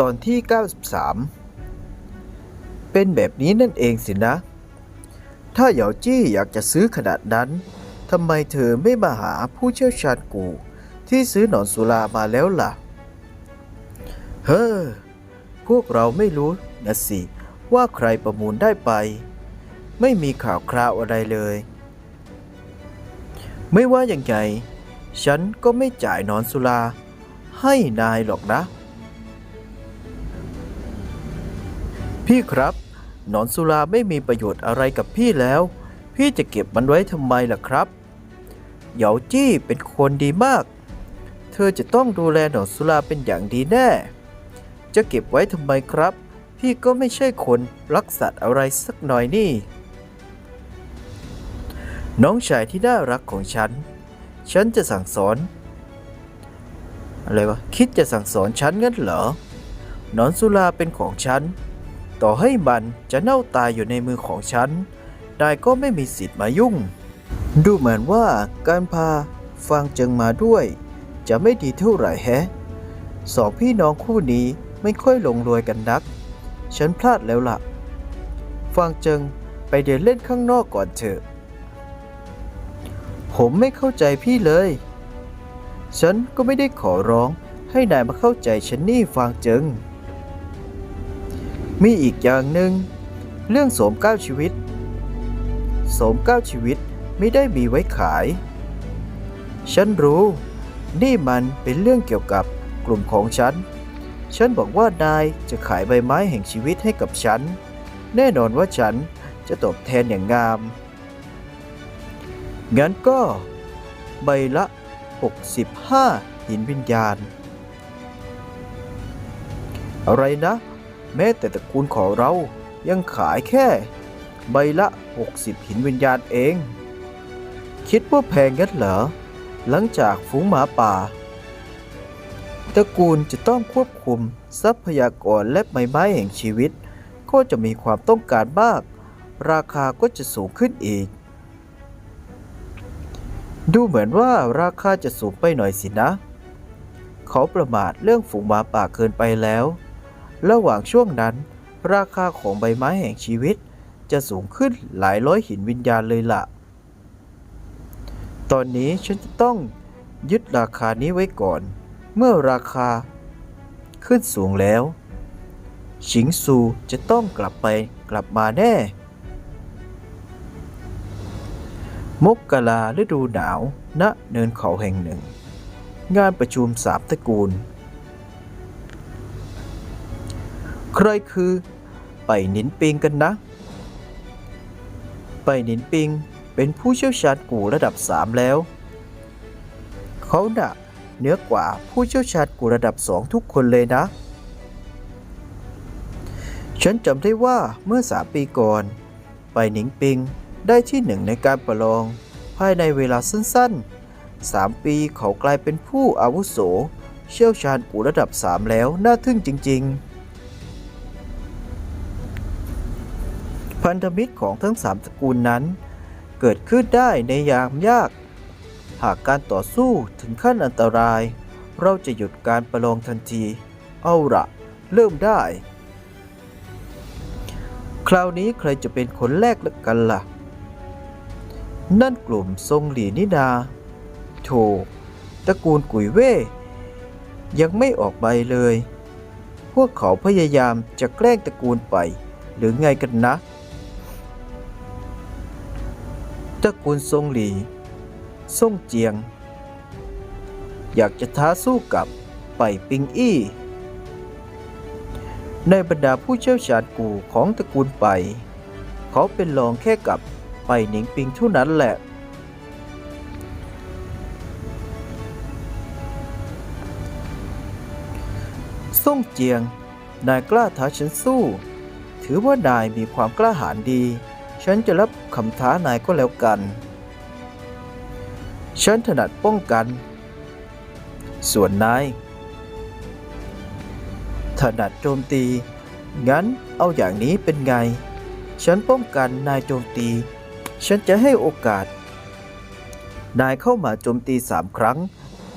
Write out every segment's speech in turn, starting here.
ตอนที่ 93 เป็นแบบนี้นั่นเองสินะ ถ้าเหยาจี้อยากจะซื้อขนาดนั้นทำไมเธอไม่มาหาผู้เชี่ยวชาญกู ที่ซื้อหนอนสุรามาแล้วล่ะ เฮ้อ พวกเราไม่รู้นะสิ ว่าใครประมูลได้ไป ไม่มีข่าวคราวอะไรเลย ไม่ว่าอย่างไงฉันก็ไม่จ่ายหนอนสุราให้นายหรอกนะ พี่ครับ หนอนสุราไม่มีประโยชน์อะไรกับพี่แล้ว พี่จะเก็บมันไว้ทำไมล่ะครับ เหยาจี้เป็นคนดีมาก เธอจะต้องดูแลหนอนสุราเป็นอย่างดีแน่ จะเก็บไว้ทำไมครับ พี่ก็ไม่ใช่คนรักสัตว์อะไรสักหน่อยนี่ น้องชายที่น่ารักของฉัน ฉันจะสั่งสอน อะไรวะ คิดจะสั่งสอนฉันงั้นเหรอหนอนสุราเป็นของฉัน ต่อให้มันจะเน่าตายอยู่ในมือของฉันนายก็ไม่มีสิทธิ์มายุ่ง ดูเหมือนว่าการพาฟางเจิงมาด้วย จะไม่ดีเท่าไหร่แฮะสองพี่น้องคู่นี้ไม่ค่อยลงรวยกันนัก ฉันพลาดแล้วล่ะ ฟางเจิงไปเดินเล่นข้างนอกก่อนเถอะ ผมไม่เข้าใจพี่เลย ฉันก็ไม่ได้ขอร้องให้นายมาเข้าใจฉันนี่ฟางเจิง มีอีกอย่างหนึ่ง เรื่องโสมเก้าชีวิต โสมเก้าชีวิตไม่ได้มีไว้ขาย ฉันรู้ นี่มันเป็นเรื่องเกี่ยวกับกลุ่มของฉัน ฉันบอกว่านายจะขายใบไม้แห่งชีวิตให้กับฉัน แน่นอนว่าฉันจะตอบแทนอย่างงาม งั้นก็ ใบละ 65 หินวิญญาณ อะไรนะ แม้แต่ตระกูลของเรายังขายแค่ ใบละ 60 หินวิญญาณเอง คิดว่าแพงงั้นเหรอ หลังจากฝูงหมาป่า ตระกูลจะต้องควบคุมทรัพยากรและใบไม้แห่งชีวิต ก็จะมีความต้องการมาก ราคาก็จะสูงขึ้นอีก ดูเหมือนว่าราคาจะสูงไปหน่อยสินะ เขาประมาทเรื่องฝูงหมาป่าเกินไปแล้ว ระหว่างช่วงนั้น ราคาของใบไม้แห่งชีวิต จะสูงขึ้นหลายร้อยหินวิญญาณเลยล่ะ ตอนนี้ฉันจะต้องยึดราคานี้ไว้ก่อน เมื่อราคาขึ้นสูงแล้ว ชิงซูจะต้องกลับไปกลับมาแน่ มกกลาฤดูหนาวณเนินเขาแห่งหนึ่ง งานประชุมสามตระกูล ใครคือไปหนินปิงกันนะ ไปหนินปิงเป็นผู้เชี่ยวชาญกูระดับ 3 แล้ว เขาหนักเหนือกว่าผู้เชี่ยวชาญกูระดับ 2 ทุกคนเลยนะ ฉันจำได้ว่าเมื่อ 3 ปีก่อน ไปหนิงปิงได้ที่หนึ่งในการประลอง ภายในเวลาสั้นๆ 3 ปีเขากลายเป็นผู้อาวุโส เชี่ยวชาญกูระดับ 3 แล้วน่าทึ่งจริง ๆ พันธมิตรของทั้งสามตระกูลนั้น เกิดขึ้นได้ในยามยาก หากการต่อสู้ถึงขั้นอันตราย เราจะหยุดการประลองทันที เอาละเริ่มได้ คราวนี้ใครจะเป็นคนแรกละกันล่ะ นั่นกลุ่มทรงหลีนิดาโถตระกูลกุยเว่ยังไม่ออกใบเลย พวกเขาพยายามจะแกล้งตระกูลไป หรือไงกันนะ ตระกูลทรงหลีซ่งเจียง อยากจะท้าสู้กับไปปิงอี้ ในบรรดาผู้เชี่ยวชาญกูของตระกูลไป เขาเป็นรองแค่กับไปหนิงปิงเท่านั้นแหละซ่งเจียง นายกล้าท้าฉันสู้ ถือว่านายมีความกล้าหาญดี ฉันจะรับคำท้านายก็แล้วกัน ฉันถนัดป้องกัน ส่วนนายถนัดโจมตี งั้นเอาอย่างนี้เป็นไง ฉันป้องกันนายโจมตี ฉันจะให้โอกาส นายเข้ามาโจมตีสามครั้ง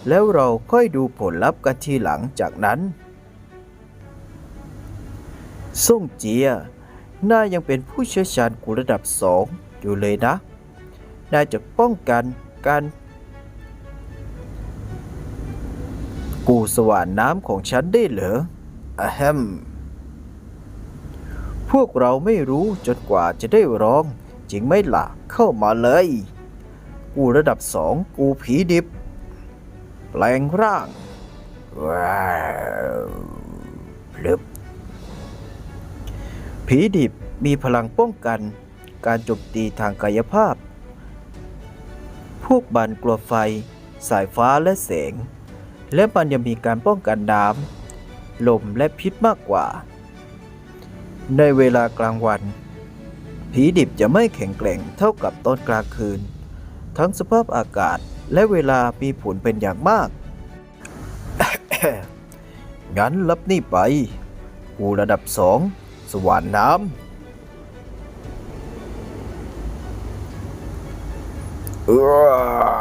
แล้วเราค่อยดูผลลัพธ์กันทีหลังจากนั้นซ่งเจีย นายยังเป็นผู้เชี่ยวชาญกูระดับสองอยู่เลยนะ นายจะป้องกันการกูสว่านน้ำของฉันได้เหรออะแฮม พวกเราไม่รู้จนกว่าจะได้ร้อง จริงไม่หล่ะเข้ามาเลย กูระดับสองกูผีดิบ แปลงร่างว้าวพลึบ ผีดิบมีพลังป้องกัน การโจมตีทางกายภาพ พวกบันกลัวไฟ สายฟ้าและแสง และมันยังมีการป้องกันน้ำลมและพิษมากกว่า ในเวลากลางวัน ผีดิบจะไม่แข็งแกร่งเท่ากับตอนกลางคืน ทั้งสภาพอากาศและเวลามีผลเป็นอย่างมาก งั้นรับนี่ไป กูระดับสอง สว่านน้ำเออ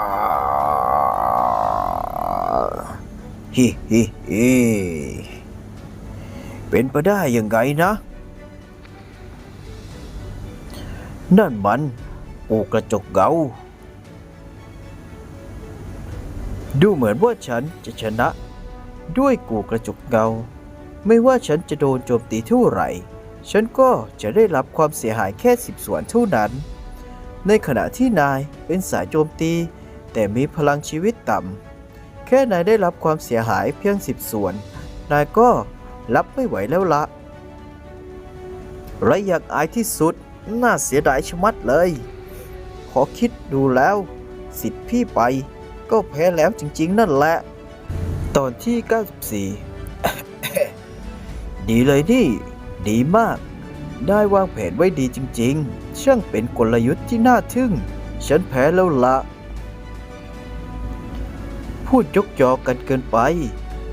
ฮิฮิฮิเป็นไปได้ยังไงนะ นั่นมันปูกระจกเงาดูเหมือนว่าฉันจะชนะ ด้วยกูกระจกเงา ไม่ว่าฉันจะโดนโจมตีเท่าไหร่ ฉันก็จะได้รับความเสียหายแค่สิบส่วนเท่านั้น ในขณะที่นายเป็นสายโจมตี แต่มีพลังชีวิตต่ำ แค่นายได้รับความเสียหายเพียงสิบส่วน นายก็รับไม่ไหวแล้วละและอยากอายที่สุดน่าเสียดายชะมัดเลย ขอคิดดูแล้ว สิทธิ์พี่ไป ก็แพ้แล้วจริง ๆ นั่นแหละ ตอนที่ 94 ดีเลยนี่ ดีมาก ได้วางแผนไว้ดีจริง ๆ ช่างเป็นกลยุทธ์ที่น่าทึ่ง ฉันแพ้แล้วละ พูดยกยอกันเกินไป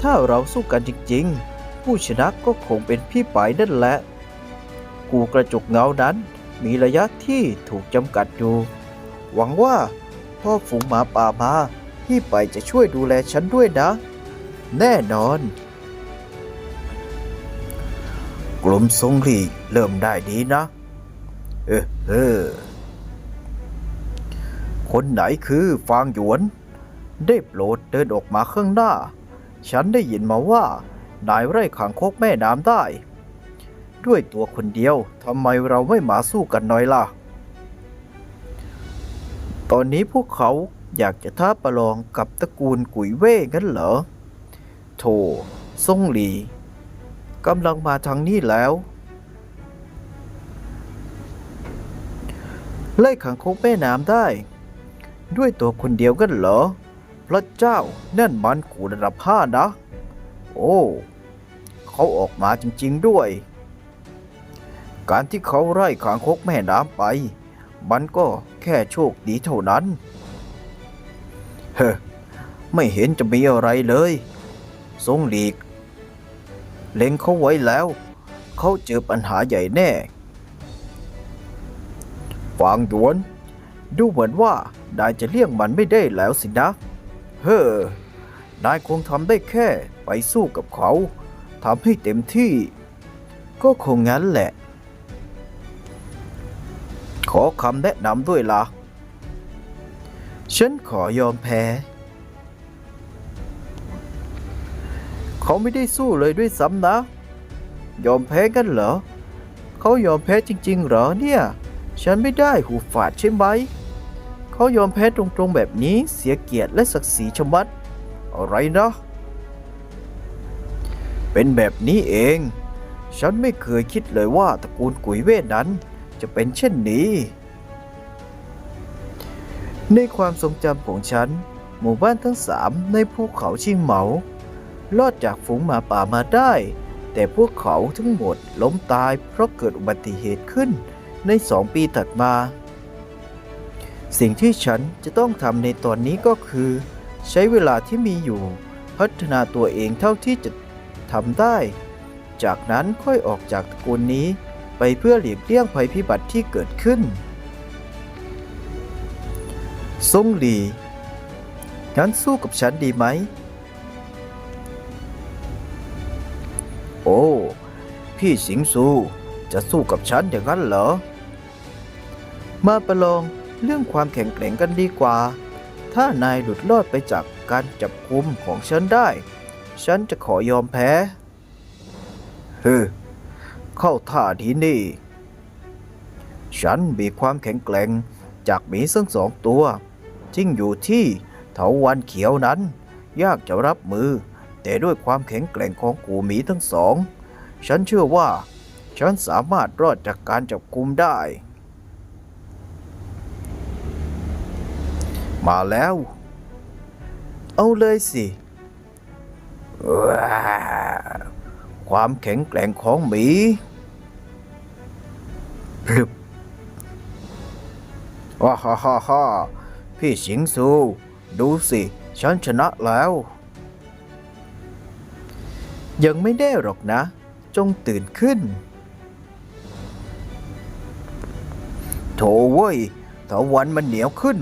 ถ้าเราสู้กันจริง ๆ ผู้ชนะก็คงเป็นพี่ปายนั่นแหละ กูกระจกเงานั้นมีระยะที่ถูกจำกัดอยู่ หวังว่าพ่อฝูงหมาป่ามา พี่ไปจะช่วยดูแลฉันด้วยนะ แน่นอน ลุ่มทรงหลีเริ่มได้ดีนะ เออเออคนไหนคือฟางหยวน ได้โปรดเดินออกมาข้างหน้า ฉันได้ยินมาว่า นายไร่ขังโคกแม่น้ำได้ ด้วยตัวคนเดียวทำไมเราไม่มาสู้กันหน่อยล่ะ ตอนนี้พวกเขาอยากจะท้าประลองกับตระกูลกุยเว่งั้นเหรอโธ่ซ่งหลี กำลังมาทางนี้แล้ว ไล่ขังคกแม่น้ำได้ ด้วยตัวคนเดียวกันเหรอ พระเจ้านั่นมันกูระดับห้านะ โอ้ เขาออกมาจริง ๆด้วย การที่เขาไล่ขางคกแม่น้ำไป มันก็แค่โชคดีเท่านั้น เฮ้ไม่เห็นจะมีอะไรเลยทรงหลีก เล็งเขาไว้แล้ว เขาเจอปัญหาใหญ่แน่ฟางหยวน ดูเหมือนว่านายจะเลี่ยงมันไม่ได้แล้วสินะ เฮ้อนายคงทำได้แค่ไปสู้กับเขาทำให้เต็มที่ ก็คงงั้นแหละ ขอคำแนะนำด้วยล่ะ ฉันขอยอมแพ้ เขาไม่ได้สู้เลยด้วยซ้ำนะ ยอมแพ้กันเหรอ เขายอมแพ้จริง ๆ เหรอเนี่ย ฉันไม่ได้หูฝาดใช่ไหม เขายอมแพ้ตรงๆแบบนี้เสียเกียรติและศักดิ์ศรีชมัด อะไรนะ เป็นแบบนี้เอง ฉันไม่เคยคิดเลยว่าตระกูลกุยเวทนั้น จะเป็นเช่นนี้ ในความทรงจำของฉัน หมู่บ้านทั้งสามในภูเขาชิงเหมา รอดจากฝูงหมาป่ามาได้ แต่พวกเขาทั้งหมดล้มตายเพราะเกิดอุบัติเหตุขึ้นในสองปีถัดมา สิ่งที่ฉันจะต้องทำในตอนนี้ก็คือ ใช้เวลาที่มีอยู่ พัฒนาตัวเองเท่าที่จะทำได้ จากนั้นค่อยออกจากตระกูลนี้ไปเพื่อหลีกเลี่ยงภัยพิบัติที่เกิดขึ้นซงหลีงั้นสู้กับฉันดีไหม พี่สิงซูจะสู้กับฉันอย่างนั้นเหรอ มาประลองเรื่องความแข็งแกร่งกันดีกว่า ถ้านายหลุดรอดไปจากการจับกุมของฉันได้ ฉันจะขอยอมแพ้ เฮ้เข้าท่าทีนี่ ฉันมีความแข็งแกร่งจากหมีทั้งสองตัวที่อยู่ที่เถาวันเขียวนั้น ยากจะรับมือ แต่ด้วยความแข็งแกร่งของกูหมีทั้งสอง ฉันเชื่อว่า ฉันสามารถรอดจากการจับกุมได้ มาแล้ว เอาเลยสิว้าความแข็งแกร่งของหมีพลึบว้าฮ่าฮ่าฮ่าพี่สิงซูดูสิ ฉันชนะแล้ว ยังไม่ได้หรอกนะ จงตื่นขึ้น โถเว้ยตะวันมันเหนียวขึ้น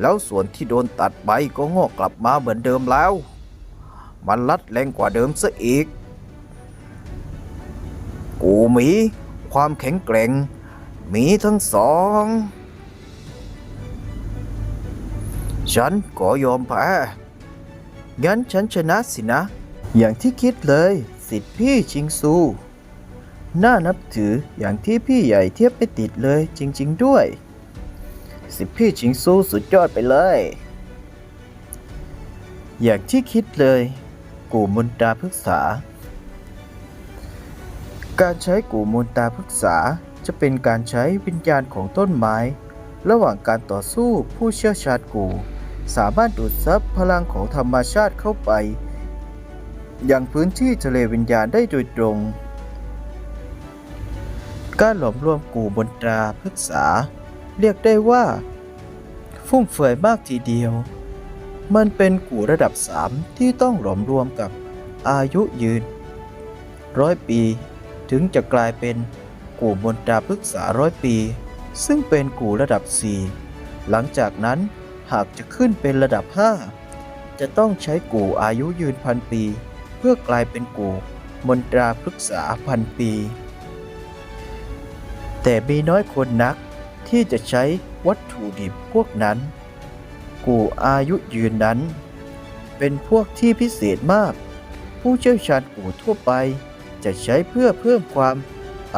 แล้วส่วนที่โดนตัดไปก็งอกกลับมาเหมือนเดิมแล้ว มันรัดแรงกว่าเดิมซะอีก กูมี ความแข็งแกร่ง มีทั้งสอง ฉันขอยอมแพ้งั้นฉันชนะสินะ อย่างที่คิดเลย สิทธิ์พี่ชิงซู น่านับถืออย่างที่พี่ใหญ่เทียบไม่ติดเลยจริง ๆ ด้วย สิทธิ์พี่ชิงซูสุดยอดไปเลย อย่างที่คิดเลย กูมนตราพฤกษา การใช้กูมนตราพฤกษาจะเป็นการใช้วิญญาณของต้นไม้ ระหว่างการต่อสู้ผู้เชี่ยวชาญกู สามารถดูดซับพลังของธรรมชาติเข้าไป ย่างพื้นที่ทะเลวิญญาณได้โดยตรง การหลอมรวมกูบนตราพฤกษา เรียกได้ว่า ฟุ่มเฟือยมากทีเดียว มันเป็นกูระดับ 3 ที่ต้องหลอมรวมกับอายุยืนร้อยปีถึงจะกลายเป็นกูบนตราพฤกษาร้อยปี ซึ่งเป็นกูระดับ 4 หลังจากนั้นหากจะขึ้นเป็นระดับ 5 จะต้องใช้กูอายุยืนพันปี เพื่อกลายเป็นกู มนตราพฤกษาพันปี แต่มีน้อยคนนักที่จะใช้วัตถุดิบพวกนั้น กูอายุยืนนั้น เป็นพวกที่พิเศษมาก ผู้เชี่ยวชาญกูทั่วไป จะใช้เพื่อเพิ่มความ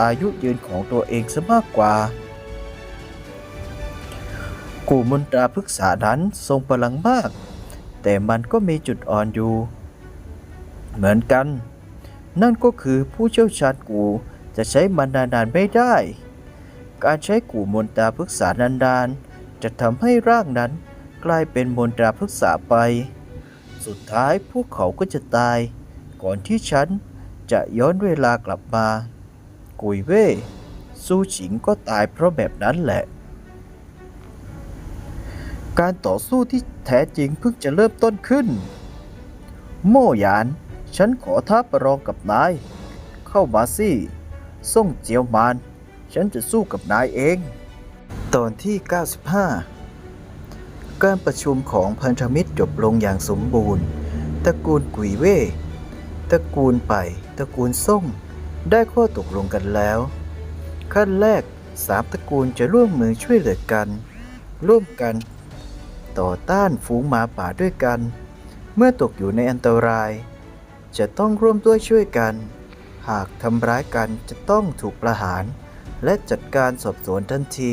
อายุยืนของตัวเองซะมากกว่า กูมนตราพฤกษานั้นทรงพลังมาก แต่มันก็มีจุดอ่อนอยู่ เหมือนกัน นั่นก็คือผู้เชี่ยวชาญกูจะใช้มันนานๆไม่ได้ การใช้กูมนตราพฤกษานานๆ จะทำให้ร่างนั้นกลายเป็นมนตราพฤกษาไป สุดท้ายพวกเขาก็จะตาย ก่อนที่ฉันจะย้อนเวลากลับมากุยเว่ซูฉิงก็ตายเพราะแบบนั้นแหละ การต่อสู้ที่แท้จริงเพิ่งจะเริ่มต้นขึ้น โม่หยาน ฉันขอท้าประลองกับนาย เข้ามาสิส่งเจียวมาน ฉันจะสู้กับนายเอง ตอนที่ 95 การประชุมของพันธมิตรจบลงอย่างสมบูรณ์ ตระกูลกุยเว่ตระกูลไป ตระกูลส่ง ได้ข้อตกลงกันแล้ว ขั้นแรกสามตระกูลจะร่วมมือช่วยเหลือกัน ร่วมกัน ต่อต้านฝูงหมาป่าด้วยกัน เมื่อตกอยู่ในอันตราย จะต้องร่วมด้วยช่วยกัน หากทำร้ายกันจะต้องถูกประหาร และจัดการสอบสวนทันที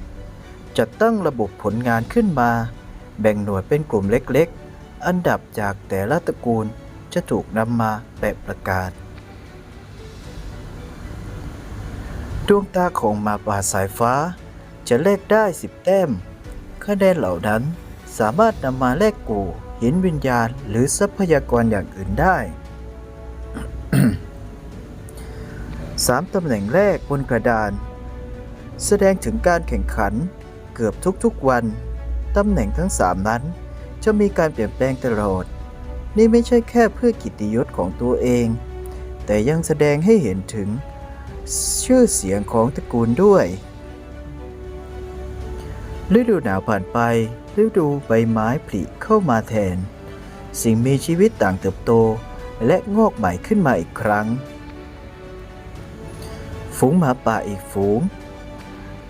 2. จัดตั้งระบบผลงานขึ้นมา แบ่งหน่วยเป็นกลุ่มเล็กๆ อันดับจากแต่ละตระกูลจะถูกนำมาแปะประกาศ ดวงตาของมาป่าสายฟ้า จะแลกได้ 10 แต้มคะแนนเหล่านั้นสามารถนำมาแลกกู เหินวิญญาณหรือทรัพยากรอย่างอื่นได้สามตำแหน่งแรกบนกระดาน แสดงถึงการแข่งขันเกือบทุกๆวัน ตำแหน่งทั้งสามนั้น จะมีการเปลี่ยนแปลงตลอด นี่ไม่ใช่แค่เพื่อกิตติยศของตัวเอง แต่ยังแสดงให้เห็นถึงชื่อเสียงของตระกูลด้วย ฤดูหนาวผ่านไป ฤดูใบไม้ผลิเข้ามาแทน สิ่งมีชีวิตต่างเติบโต และงอกใหม่ขึ้นมาอีกครั้ง ฝูงหมาป่าอีกฝูง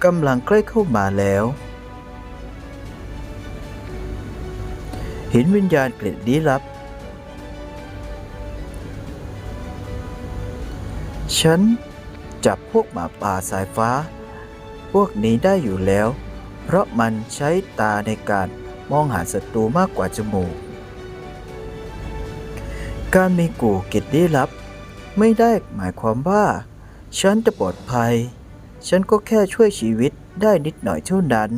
กำลังใกล้เข้ามาแล้วเห็นวิญญาณเกล็ดลี้ลับ ฉันจับพวกหมาป่าสายฟ้า พวกนี้ได้อยู่แล้ว เพราะมันใช้ตาในการมองหาศัตรูมากกว่าจมูก การมีกูกิจลี้ลับ ไม่ได้หมายความว่า ฉันจะปลอดภัย ฉันก็แค่ช่วยชีวิตได้นิดหน่อยเท่านั้น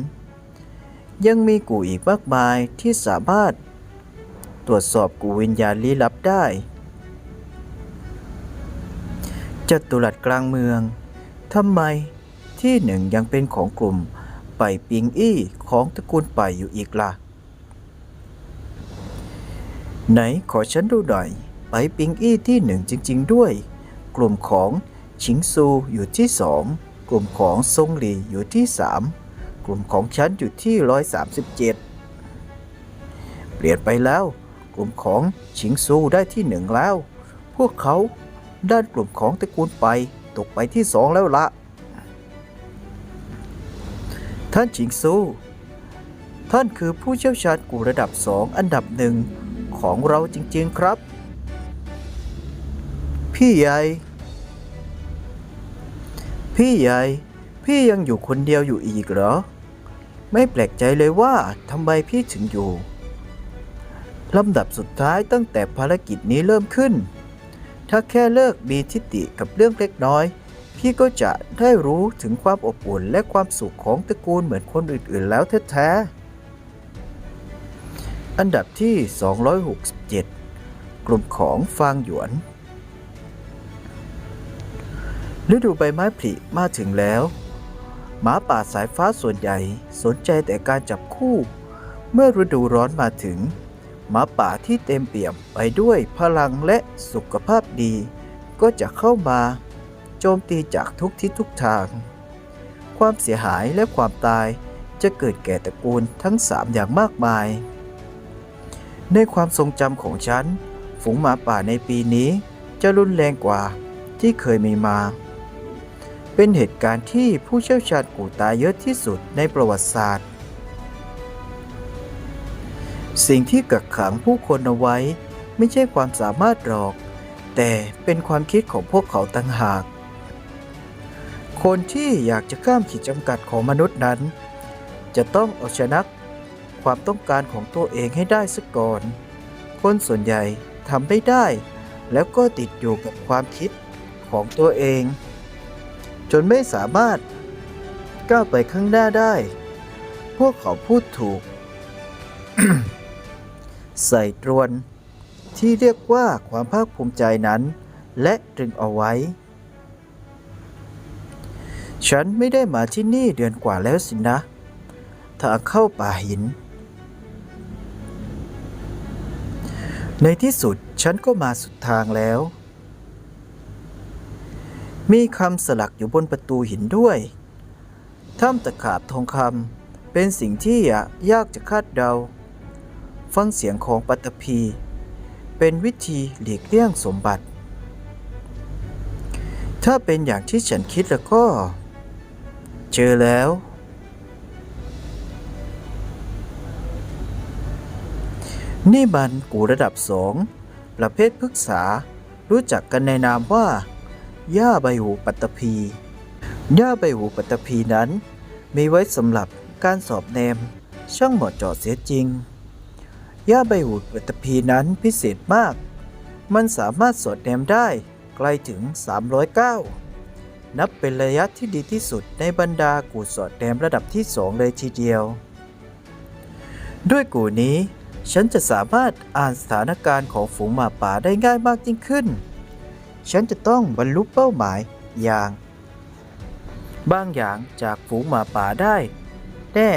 ยังมีกูอีกมากมายที่สามารถ ตรวจสอบกูวิญญาณลี้ลับได้จัตุรัสกลางเมืองทำไมที่หนึ่งยังเป็นของกลุ่ม ไปปิงอี้ของตระกูลไปอยู่อีกล่ะ ไหนขอฉันดูหน่อย ไปปิงอี้ที่หนึ่งจริง ๆ ด้วย กลุ่มของชิงซูอยู่ที่สองกลุ่มของซงหลีอยู่ที่สามกลุ่มของฉันอยู่ที่ร้อยสามสิบเจ็ดเปลี่ยนไปแล้ว กลุ่มของชิงซูได้ที่หนึ่งแล้ว พวกเขาด้านกลุ่มของตระกูลไปตกไปที่สองแล้วละ ท่านชิงซู ท่านคือผู้เชี่ยวชาญกูระดับสองอันดับหนึ่งของเราจริง ๆ ครับ พี่ใหญ่ พี่ใหญ่ พี่ยังอยู่คนเดียวอยู่อีกเหรอ ไม่แปลกใจเลยว่าทำไมพี่ถึงอยู่ลำดับสุดท้ายตั้งแต่ภารกิจนี้เริ่มขึ้น ถ้าแค่เลิกมีทิฏฐิกับเรื่องเล็กน้อย พี่ก็จะได้รู้ถึงความอบอุ่นและความสุขของตระกูลเหมือนคนอื่นๆแล้วแท้ๆ อันดับที่ 267 กลุ่มของฟางหยวน ฤดูใบไม้ผลิมาถึงแล้ว หมาป่าสายฟ้าส่วนใหญ่สนใจแต่การจับคู่ เมื่อฤดูร้อนมาถึง หมาป่าที่เต็มเปี่ยมไปด้วยพลังและสุขภาพดี ก็จะเข้ามา โจมตีจากทุกทิศทุกทาง ความเสียหายและความตายจะเกิดแก่ตระกูลทั้งสามอย่างมากมาย ในความทรงจำของฉัน ฝูงหมาป่าในปีนี้จะรุนแรงกว่าที่เคยมีมา เป็นเหตุการณ์ที่ผู้เชี่ยวชาญกูตายเยอะที่สุดในประวัติศาสตร์ สิ่งที่กักขังผู้คนเอาไว้ไม่ใช่ความสามารถหรอก แต่เป็นความคิดของพวกเขาต่างหาก คนที่อยากจะข้ามขีดจำกัดของมนุษย์นั้น จะต้องเอาชนะความต้องการของตัวเองให้ได้ซะก่อน คนส่วนใหญ่ทำไม่ได้ แล้วก็ติดอยู่กับความคิดของตัวเอง จนไม่สามารถก้าวไปข้างหน้าได้ พวกเขาพูดถูก ใส่ตรวนที่เรียกว่าความภาคภูมิใจนั้น และตรึงเอาไว้ ฉันไม่ได้มาที่นี่เดือนกว่าแล้วสินะทาเข้าป่าหิน ในที่สุดฉันก็มาสุดทางแล้ว มีคำสลักอยู่บนประตูหินด้วย ถ้ำตะขาบทองคำเป็นสิ่งที่ยากจะคาดเดา ฟังเสียงของปัตตภีเป็นวิธีหลีกเลี่ยงสมบัติ ถ้าเป็นอย่างที่ฉันคิดแล้วก็ เจอแล้ว นี่มันกูระดับสองประเภทพฤกษา รู้จักกันในนามว่าย่าใบหูปัตตภีย่าใบหูปัตตภีนั้น มีไว้สำหรับการสอบแนม ช่างเหมาะเจาะเสียจริงย่าใบหูปัตตภีนั้นพิเศษมาก มันสามารถสอดแนมได้ไกลถึง 309 นับเป็นระยะที่ดีที่สุดในบรรดากูสอดแนมระดับที่สองเลยทีเดียว ด้วยกูนี้ ฉันจะสามารถอ่านสถานการณ์ของฝูงหมาป่าได้ง่ายมากยิ่งขึ้น ฉันจะต้องบรรลุเป้าหมายอย่าง บางอย่างจากฝูงหมาป่าได้แน่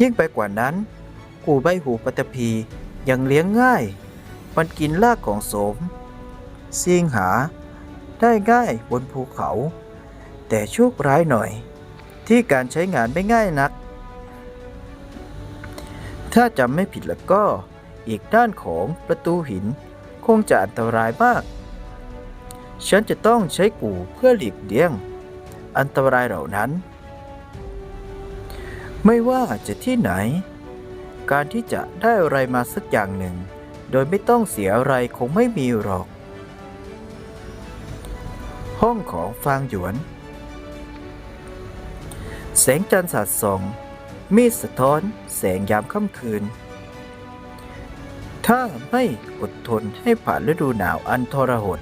ยิ่งไปกว่านั้น กูใบหูปัตตภียังเลี้ยงง่าย มันกินรากของโสม เสียงหา ได้ง่ายบนภูเขา แต่โชคร้ายหน่อย ที่การใช้งานไม่ง่ายนัก ถ้าจำไม่ผิดแล้วก็ อีกด้านของประตูหินคงจะอันตรายมาก ฉันจะต้องใช้กูเพื่อหลีกเลี่ยง อันตรายเหล่านั้น ไม่ว่าจะที่ไหน การที่จะได้อะไรมาสักอย่างหนึ่ง โดยไม่ต้องเสียอะไรคงไม่มีหรอก ห้องของฟางหยวน แสงจันทร์สาดส่อง มีดสะท้อนแสงยามค่ำคืน ถ้าไม่อดทนให้ผ่านฤดูหนาวอันทรหด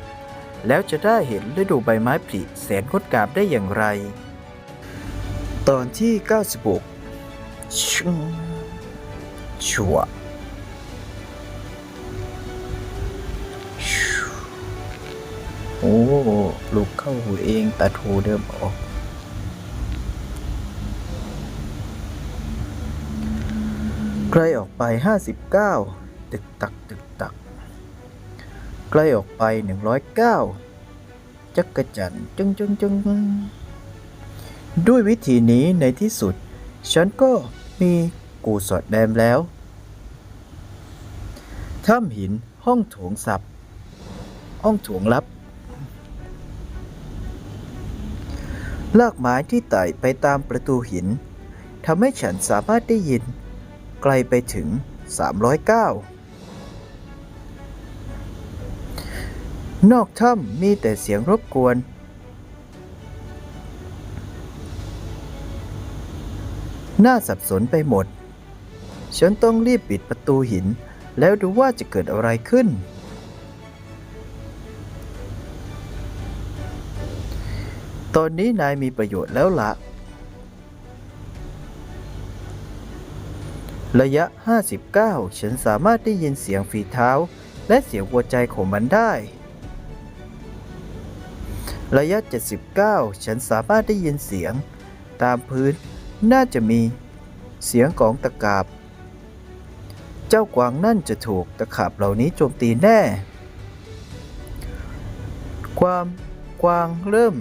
แล้วจะได้เห็นฤดูใบไม้ผลิแสนงดงามได้อย่างไร ตอนที่ 96ชิงชัวชิว โอ้ลูกเข้าหูเองตัดหูเดิมออกใกล้ออกไป 59 ตึกตักตึกตักใกล้ออกไป 109 จักกระจันจึงจึงจึงด้วยวิธีนี้ในที่สุด ฉันก็มีกูสอดแนมแล้ว ถ้ำหินห้องโถงสับ ห้องโถงลับ ลากไม้ที่ไต่ไปตามประตูหินทำให้ฉันสามารถได้ยิน ไกลไปถึง 309 นอกถ้ำมีแต่เสียงรบกวน น่าสับสนไปหมด ฉันต้องรีบปิดประตูหิน แล้วดูว่าจะเกิดอะไรขึ้น ตอนนี้นายมีประโยชน์แล้วละระยะ 59 ฉันสามารถได้ยินเสียงฝีเท้า และเสียงหัวใจของมันได้ ระยะ 79 ฉันสามารถได้ยินเสียง ตามพื้นน่าจะมีเสียงของตะขาบ เจ้ากวางนั่นจะถูกตะขาบเหล่านี้โจมตีแน่ ความกวางเริ่ม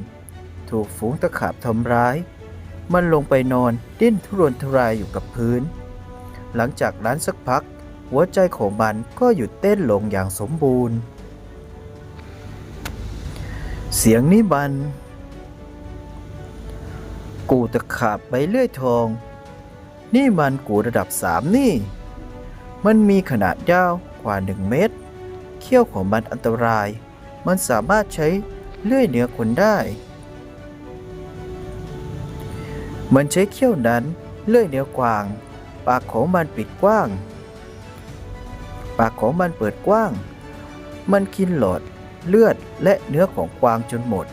ถูกฝูงตะขาบทำร้าย มันลงไปนอนดิ้นทุรนทุรายอยู่กับพื้น หลังจากนั้นสักพัก หัวใจของมันก็หยุดเต้นลงอย่างสมบูรณ์ เสียงนี้มันกูตะขาบใบเลื่อยทอง นี่มันกูระดับสามนี่ มันมีขนาดยาวกว่าหนึ่งเมตร เขี้ยวของมันอันตราย มันสามารถใช้เลื่อยเหนือคนได้ มันใช้เขี้ยวนั้นเลื่อยเหนือกวาง ปากของมันปิดกว้าง ปากของมันเปิดกว้าง มันกินหลอดเลือดและเนื้อของกวางจนหมด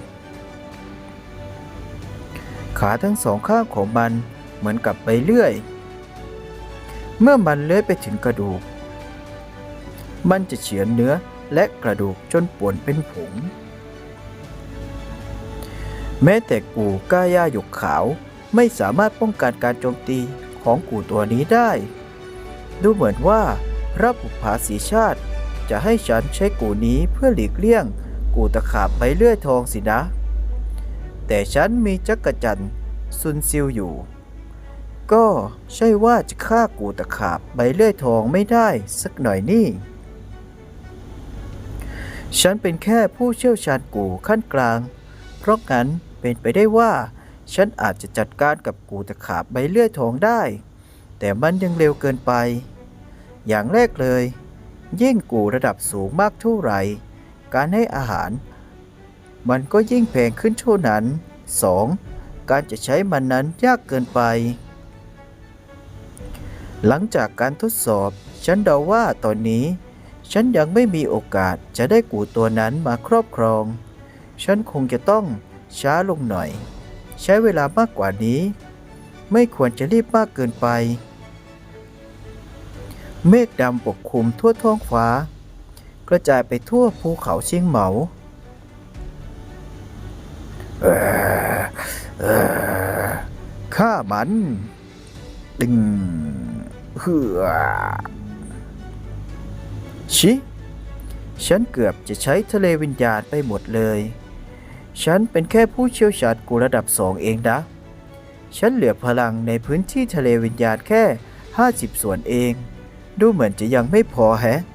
ขาทั้งสองข้างของมันเหมือนกับใบเลื่อย เมื่อมันเลื้อยไปถึงกระดูก มันจะเฉือนเนื้อและกระดูกจนป่วนเป็นผง แม้แต่กูก้าย่าหยกขาว ไม่สามารถป้องกันการโจมตีของกูตัวนี้ได้ ดูเหมือนว่าพระบุภาสีชาติ จะให้ฉันใช้กูนี้เพื่อหลีกเลี่ยงกูตะขาบใบเลื่อยทองสินะ แต่ฉันมีจักรจันทร์ซุนซิลอยู่ ก็ใช่ว่าจะฆ่ากูตะขาบใบเลื่อยทองไม่ได้สักหน่อยนี่ ฉันเป็นแค่ผู้เชี่ยวชาญกูขั้นกลาง เพราะงั้นเป็นไปได้ว่า ฉันอาจจะจัดการกับกูตะขาบใบเลื่อยทองได้ แต่มันยังเร็วเกินไป อย่างแรกเลย ยิ่งกูระดับสูงมากเท่าไหร่ การให้อาหาร มันก็ยิ่งแพงขึ้นเท่านั้น 2. การจะใช้มันนั้นยากเกินไป หลังจากการทดสอบ ฉันเดาว่าตอนนี้ ฉันยังไม่มีโอกาสจะได้กูตัวนั้นมาครอบครอง ฉันคงจะต้องช้าลงหน่อย ใช้เวลามากกว่านี้ ไม่ควรจะรีบมากเกินไป เมฆดำปกคลุมทั่วท้องฟ้า กระจายไปทั่วภูเขาเชียงเหมาเอ่อเอ่อฆ่ามันดึงเหือชิ ฉันเกือบจะใช้ทะเลวิญญาณไปหมดเลย ฉันเป็นแค่ผู้เชี่ยวชาญกูระดับสองเองนะ ฉันเหลือพลังในพื้นที่ทะเลวิญญาณแค่ 50 ส่วนเอง ดูเหมือนจะยังไม่พอแฮะ